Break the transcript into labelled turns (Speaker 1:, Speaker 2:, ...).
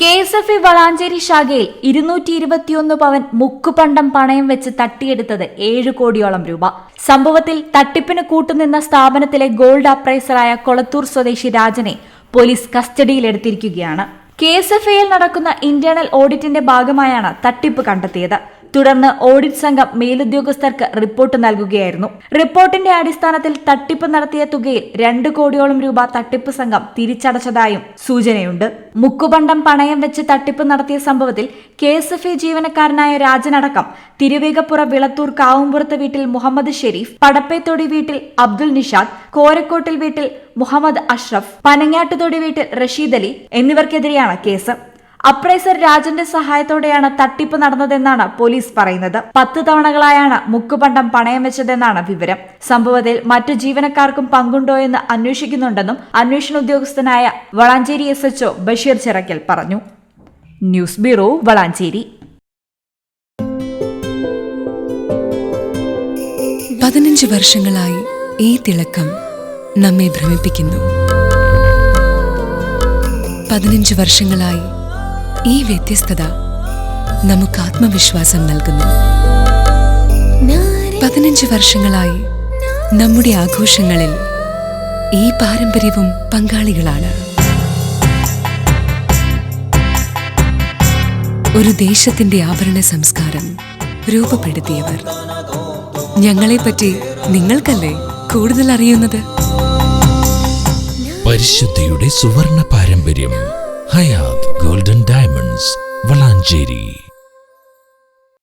Speaker 1: K S F E Valanchery ശാഖയിൽ ഇരുന്നൂറ്റി ഇരുപത്തിയൊന്ന് പവൻ മുക്കുപണ്ടം പണയം വെച്ച് തട്ടിയെടുത്തത് ഏഴ് കോടിയോളം രൂപ. സംഭവത്തിൽ തട്ടിപ്പിന് കൂട്ടുനിന്ന സ്ഥാപനത്തിലെ ഗോൾഡ് അപ്രൈസറായ കൊളത്തൂർ സ്വദേശി രാജനെ പോലീസ് കസ്റ്റഡിയിലെടുത്തിരിക്കുകയാണ്. കെ എസ് എഫ് നടക്കുന്ന ഇന്റേണൽ ഓഡിറ്റിന്റെ ഭാഗമായാണ് തട്ടിപ്പ് കണ്ടെത്തിയത്. തുടർന്ന് ഓഡിറ്റ് സംഘം മേലുദ്യോഗസ്ഥർക്ക് റിപ്പോർട്ട് നൽകുകയായിരുന്നു. റിപ്പോർട്ടിന്റെ അടിസ്ഥാനത്തിൽ തട്ടിപ്പ് നടത്തിയ തുകയിൽ രണ്ട് കോടിയോളം രൂപ തട്ടിപ്പ് സംഘം തിരിച്ചടച്ചതായും സൂചനയുണ്ട്. മുക്കുപണ്ടം പണയം വെച്ച് തട്ടിപ്പ് നടത്തിയ സംഭവത്തിൽ കെ എസ് എഫ് ഐ ജീവനക്കാരനായ രാജനടക്കം തിരുവേഗപ്പുറ വിളത്തൂർ കാവുംപുറത്ത് വീട്ടിൽ മുഹമ്മദ് ഷെരീഫ് പടപ്പേത്തൊടി വീട്ടിൽ അബ്ദുൽ നിഷാദ് കോരക്കോട്ടിൽ വീട്ടിൽ മുഹമ്മദ് അഷ്റഫ് പനങ്ങാട്ടുതൊടി വീട്ടിൽ റഷീദ് അലി എന്നിവർക്കെതിരെയാണ് കേസ്. അപ്രൈസർ രാജന്റെ സഹായത്തോടെയാണ് തട്ടിപ്പ് നടന്നതെന്നാണ് പോലീസ് പറയുന്നത്. പത്ത് തവണകളായാണ് മുക്കുപണ്ടം പണയം വെച്ചതെന്നാണ് വിവരം. സംഭവത്തിൽ മറ്റു ജീവനക്കാർക്കും പങ്കുണ്ടോ എന്ന് അന്വേഷിക്കുന്നുണ്ടെന്നും അന്വേഷണ ഉദ്യോഗസ്ഥനായ വളാഞ്ചേരി എസ് എച്ച്ഒ ബഷീർ ചിറക്കൽ പറഞ്ഞു. News bureau Valanchery.
Speaker 2: പതിനഞ്ച് വർഷങ്ങളായി ഈ തിളക്കം നമ്മെ ഭ്രമിപ്പിക്കുന്നു. പതിനഞ്ച് വർഷങ്ങളായി ഈ വ്യത്യസ്തത നമുക്ക് ആത്മവിശ്വാസം നൽകുന്നു. പതിനഞ്ച് വർഷങ്ങളായി നമ്മുടെ ആഘോഷങ്ങളിൽ ഈ പാരമ്പര്യവും പങ്കാളികളാണ്. ഒരു ദേശത്തിന്റെ ആഭരണ സംസ്കാരം രൂപപ്പെടുത്തിയവർ. ഞങ്ങളെപ്പറ്റി നിങ്ങൾക്കല്ലേ കൂടുതൽ അറിയുന്നത്?
Speaker 3: പരിശുദ്ധിയുടെ സുവർണ പാരമ്പര്യം ഹയാത് ഗോൾഡൻ ഡയമണ്ട്സ് വളാഞ്ചേരി